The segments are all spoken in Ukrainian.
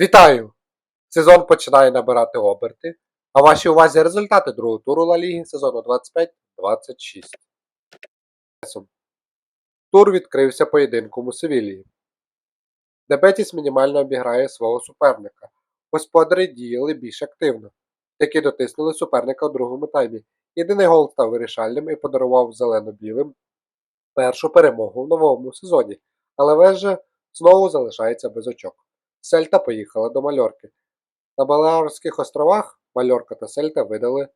Вітаю! Сезон починає набирати оберти, а вашій увазі результати другого туру Ла Ліги сезону 25-26. Тур відкрився поєдинком у Севілії, де Бетіс мінімально обіграє свого суперника. Господарі діяли більш активно, які дотиснули суперника у другому таймі. Єдиний гол став вирішальним і подарував зелено-білим першу перемогу в новому сезоні, але вежа знову залишається без очок. Сельта поїхала до Мальорки. На Балеарських островах Мальорка та Сельта видали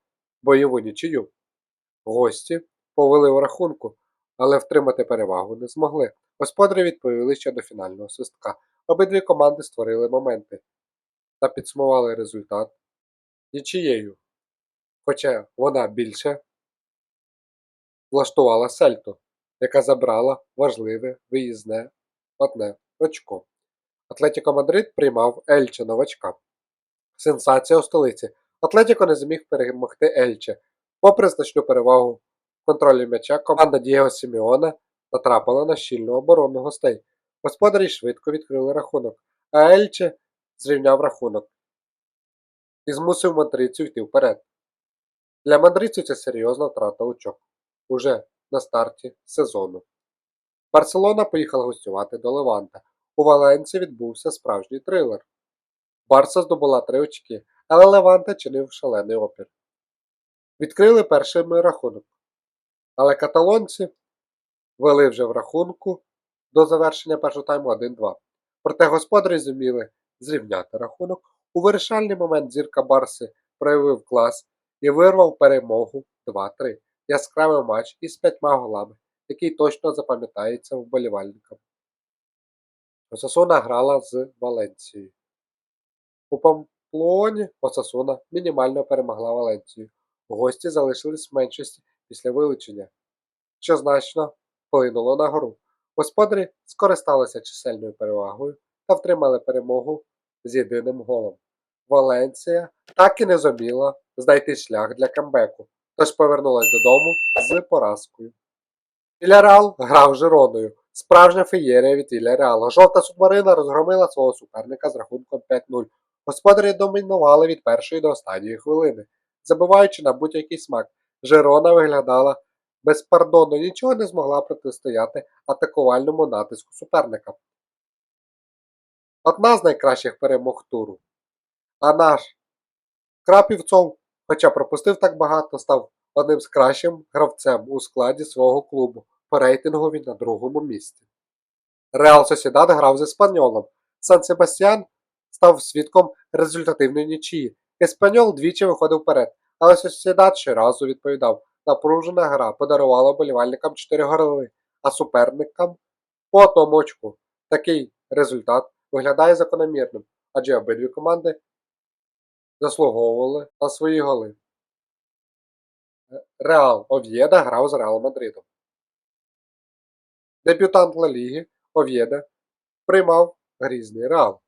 бойову нічию. Гості повели у рахунку, але втримати перевагу не змогли. Господарі відповіли ще до фінального свистка. Обидві команди створили моменти та підсумували результат нічиєю. Хоча вона більше влаштувала Сельту, яка забрала важливе виїзне одне очко. Атлетіко Мадрид приймав Ельче новачка. Сенсація у столиці. Атлетіко не зміг перемогти Ельче. Попри значну перевагу в контролі м'яча, команда Дієго Сімеона натрапила на щільну оборону гостей. Господарі швидко відкрили рахунок, а Ельче зрівняв рахунок і змусив мадридців йти вперед. Для мадридців це серйозна втрата очок уже на старті сезону. Барселона поїхала гостювати до Леванта. У Валенції відбувся справжній трилер. Барса здобула три очки, але Леванте чинив шалений опір. Відкрили першими рахунок. Але каталонці вели вже в рахунку до завершення першого тайму 1-2. Проте господарі зуміли зрівняти рахунок. У вирішальний момент зірка Барси проявив клас і вирвав перемогу 2-3. Яскравий матч із п'ятьма голами, який точно запам'ятається вболівальникам. Осасуна грала з Валенцією. У Памплоні Осасуна мінімально перемогла Валенцію. Гості залишились в меншості після вилучення, що значно вплинуло на гру. Господарі скористалися чисельною перевагою та втримали перемогу з єдиним голом. Валенція так і не зуміла знайти шлях для камбеку, тож повернулась додому з поразкою. Вільяреал грав Жироною. Справжня феєрія від Вільяреала. Жовта субмарина розгромила свого суперника з рахунком 5-0. Господарі домінували від першої до останньої хвилини, забиваючи на будь-який смак. Жирона виглядала безпардонно, нічого не змогла протистояти атакувальному натиску суперника. Одна з найкращих перемог туру. А наш Крапівцов, хоча пропустив так багато, став одним з кращим гравцем у складі свого клубу. Він на другому місці. Реал Сосідад грав з Еспаньолом. Сан Себастьян став свідком результативної нічії. Еспаньол двічі виходив вперед, але Сосідад щоразу відповідав. Напружена гра подарувала болівальникам 4 голи, а суперникам по одному очку. Такий результат виглядає закономірним, адже обидві команди заслуговували на свої голи. Реал Ов'єда грав з Реал Мадридом. Дебютант Ла Ліги Ов'єда приймав грізний Реал.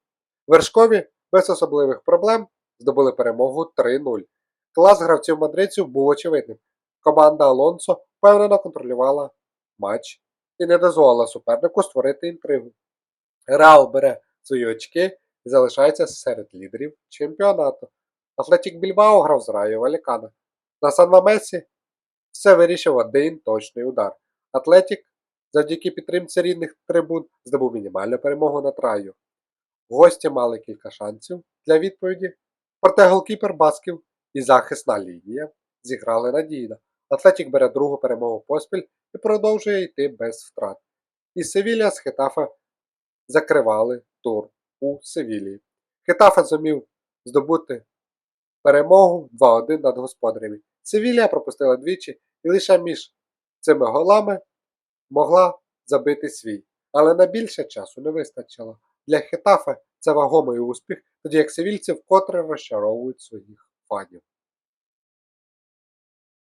Вершкові без особливих проблем здобули перемогу 3-0. Клас гравців мадридців був очевидним. Команда Алонсо впевнено контролювала матч і не дозволила супернику створити інтригу. Реал бере свої очки і залишається серед лідерів чемпіонату. Атлетік Більбао грав з Раю Валікана. На Сан-Мамесі все вирішив один точний удар. Атлетік завдяки підтримці рідних трибун здобув мінімальну перемогу над Раю. Гості мали кілька шансів для відповіді, проте голкіпер Басків і захисна лінія зіграли надійно. Атлетік бере другу перемогу поспіль і продовжує йти без втрат. І Севілія з Хетафа закривали тур у Севілії. Хетафа зумів здобути перемогу 2-1 над господарями. Севілія пропустила двічі і лише між цими голами могла забити свій. Але на більше часу не вистачило. Для Хетафа це вагомий успіх, тоді як севільці вкотре розчаровують своїх фанів.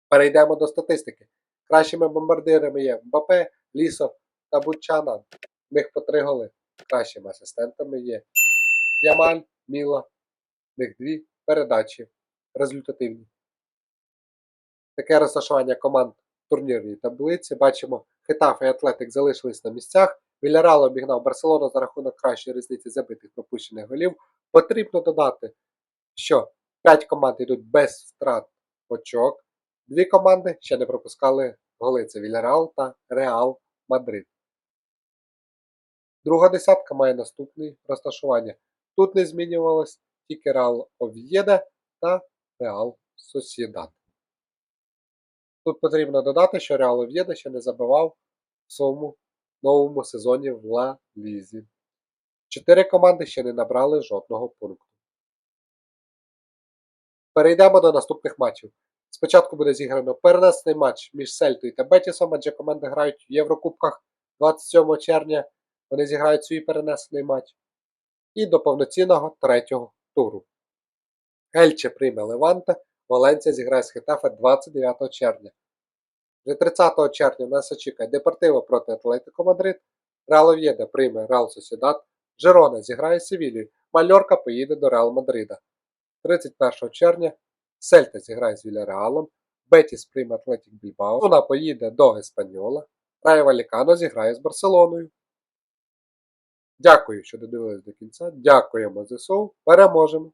Перейдемо до статистики. Кращими бомбардирами є Мбапе, Лісо та Бучанан. В них по три голи. Кращими асистентами є Ямаль, Міла. В них дві передачі результативні. Таке розташування команд в турнірній таблиці. Бачимо, Хетаф і Атлетик залишились на місцях. Вільярал обігнав Барселону за рахунок кращої різниці забитих пропущених голів. Потрібно додати, що 5 команд йдуть без втрат очок. Дві команди ще не пропускали голи. Це Вільяреал та Реал Мадрид. Друга десятка має наступне розташування. Тут не змінювалось тільки Реал Ов'єда та Реал Сосєдад. Тут потрібно додати, що Реал Ов'єда ще не забивав в своєму новому сезоні в Ла Лізі. Чотири команди ще не набрали жодного пункту. Перейдемо до наступних матчів. Спочатку буде зіграно перенесений матч між Сельтою та Бетісом, адже команди грають в Єврокубках 27 червня. Вони зіграють свій перенесений матч. І до повноцінного третього туру. Ельче прийме Леванте, Валенція зіграє з Хетафе 29 червня. Вже 30 червня нас очікує Депортиво проти Атлетико Мадрид, Реал Ов'єда прийме Реал Сосідат, Жерона зіграє з Севілією, Мальорка поїде до Реал Мадрида. 31 червня Сельта зіграє з Вільяреалом, Бетіс прийме Атлетік Більбао, вона поїде до Еспаньола, Райо Валікано зіграє з Барселоною. Дякую, що додивились до кінця. Дякуємо ЗСУ. Переможемо!